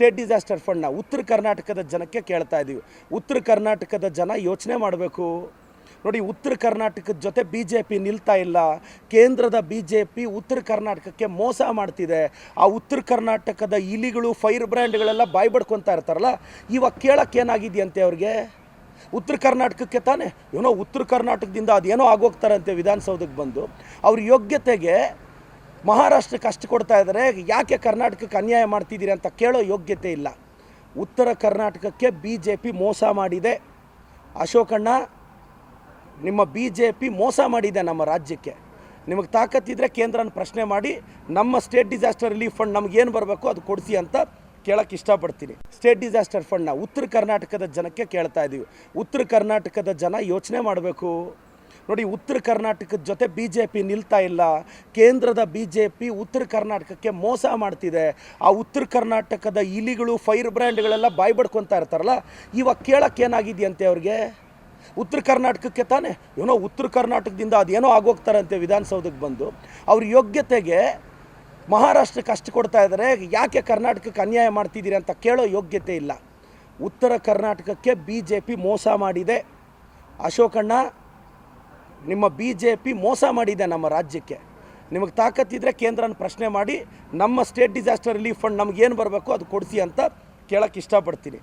State disaster ಫಂಡ್ನ ಉತ್ತರ ಕರ್ನಾಟಕದ ಜನಕ್ಕೆ ಕೇಳ್ತಾ ಇದ್ದೀವಿ ಉತ್ತರ ಕರ್ನಾಟಕದ ಜನ ಯೋಚನೆ ಮಾಡಬೇಕು. ನೋಡಿ, ಉತ್ತರ ಕರ್ನಾಟಕದ ಜೊತೆ ಬಿ ಜೆ ಪಿ ನಿಲ್ತಾ ಇಲ್ಲ. ಕೇಂದ್ರದ ಬಿ ಜೆ ಪಿ ಉತ್ತರ ಕರ್ನಾಟಕಕ್ಕೆ ಮೋಸ ಮಾಡ್ತಿದೆ. ಆ ಉತ್ತರ ಕರ್ನಾಟಕದ ಇಲಿಗಳು, ಫೈರ್ ಬ್ರ್ಯಾಂಡ್ಗಳೆಲ್ಲ ಬಾಯ್ ಬಡ್ಕೊತಾ ಇರ್ತಾರಲ್ಲ, ಇವಾಗ ಕೇಳಕ್ಕೆ ಏನಾಗಿದೆಯಂತೆ ಅವ್ರಿಗೆ? ಉತ್ತರ ಕರ್ನಾಟಕಕ್ಕೆ ತಾನೇ? ಏನೋ ಉತ್ತರ ಕರ್ನಾಟಕದಿಂದ ಅದೇನೋ ಆಗೋಗ್ತಾರಂತೆ ವಿಧಾನಸೌಧಕ್ಕೆ ಬಂದು. ಅವ್ರ ಯೋಗ್ಯತೆಗೆ ಮಹಾರಾಷ್ಟ್ರಕ್ಕೆ ಅಷ್ಟು ಕೊಡ್ತಾ ಇದ್ದಾರೆ, ಯಾಕೆ ಕರ್ನಾಟಕಕ್ಕೆ ಅನ್ಯಾಯ ಮಾಡ್ತಿದ್ದೀರಿ ಅಂತ ಕೇಳೋ ಯೋಗ್ಯತೆ ಇಲ್ಲ. ಉತ್ತರ ಕರ್ನಾಟಕಕ್ಕೆ ಬಿ ಜೆ ಪಿ ಮೋಸ ಮಾಡಿದೆ. ಅಶೋಕಣ್ಣ ನಿಮ್ಮ ಬಿ ಜೆ ಪಿ ಮೋಸ ಮಾಡಿದೆ ನಮ್ಮ ರಾಜ್ಯಕ್ಕೆ. ನಿಮಗೆ ತಾಕತ್ತಿದ್ರೆ ಕೇಂದ್ರನ ಪ್ರಶ್ನೆ ಮಾಡಿ, ನಮ್ಮ ಸ್ಟೇಟ್ ಡಿಸಾಸ್ಟರ್ ರಿಲೀಫ್ ಫಂಡ್ ನಮಗೇನು ಬರಬೇಕು ಅದು ಕೊಡಿಸಿ ಅಂತ ಕೇಳೋಕ್ಕೆ ಇಷ್ಟಪಡ್ತೀನಿ. ಸ್ಟೇಟ್ ಡಿಸಾಸ್ಟರ್ ಫಂಡ್ನ ಉತ್ತರ ಕರ್ನಾಟಕದ ಜನಕ್ಕೆ ಕೇಳ್ತಾ ಇದ್ದೀವಿ ಉತ್ತರ ಕರ್ನಾಟಕದ ಜನ ಯೋಚನೆ ಮಾಡಬೇಕು. ನೋಡಿ, ಉತ್ತರ ಕರ್ನಾಟಕದ ಜೊತೆ ಬಿ ಜೆ ಪಿ ನಿಲ್ತಾ ಇಲ್ಲ. ಕೇಂದ್ರದ ಬಿ ಜೆ ಪಿ ಉತ್ತರ ಕರ್ನಾಟಕಕ್ಕೆ ಮೋಸ ಮಾಡ್ತಿದೆ. ಆ ಉತ್ತರ ಕರ್ನಾಟಕದ ಇಲಿಗಳು, ಫೈರ್ ಬ್ರ್ಯಾಂಡ್ಗಳೆಲ್ಲ ಬಾಯ್ ಬಡ್ಕೊತಾ ಇರ್ತಾರಲ್ಲ, ಇವಾಗ ಕೇಳೋಕ್ಕೇನಾಗಿದೆಯಂತೆ ಅವ್ರಿಗೆ? ಉತ್ತರ ಕರ್ನಾಟಕಕ್ಕೆ ತಾನೇ? ಏನೋ ಉತ್ತರ ಕರ್ನಾಟಕದಿಂದ ಅದೇನೋ ಆಗೋಗ್ತಾರಂತೆ ವಿಧಾನಸೌಧಕ್ಕೆ ಬಂದು. ಅವ್ರ ಯೋಗ್ಯತೆಗೆ ಮಹಾರಾಷ್ಟ್ರಕ್ಕೆ ಅಷ್ಟು ಕೊಡ್ತಾ ಇದ್ದಾರೆ. ಯಾಕೆ ಕರ್ನಾಟಕಕ್ಕೆ ಅನ್ಯಾಯ ಮಾಡ್ತಿದ್ದೀರಿ ಅಂತ ಕೇಳೋ ಯೋಗ್ಯತೆ ಇಲ್ಲ. ಉತ್ತರ ಕರ್ನಾಟಕಕ್ಕೆ ಬಿ ಜೆ ಪಿ ಮೋಸ ಮಾಡಿದೆ. ಅಶೋಕಣ್ಣ ನಿಮ್ಮ ಬಿ ಜೆ ಪಿ ಮೋಸ ಮಾಡಿದೆ ನಮ್ಮ ರಾಜ್ಯಕ್ಕೆ. ನಿಮಗೆ ತಾಕತ್ತಿದ್ರೆ ಕೇಂದ್ರನ ಪ್ರಶ್ನೆ ಮಾಡಿ, ನಮ್ಮ ಸ್ಟೇಟ್ ಡಿಸಾಸ್ಟರ್ ರಿಲೀಫ್ ಫಂಡ್ ನಮಗೇನು ಬರಬೇಕು ಅದು ಕೊಡಿಸಿ ಅಂತ ಕೇಳಕ್ಕೆ ಇಷ್ಟಪಡ್ತೀನಿ.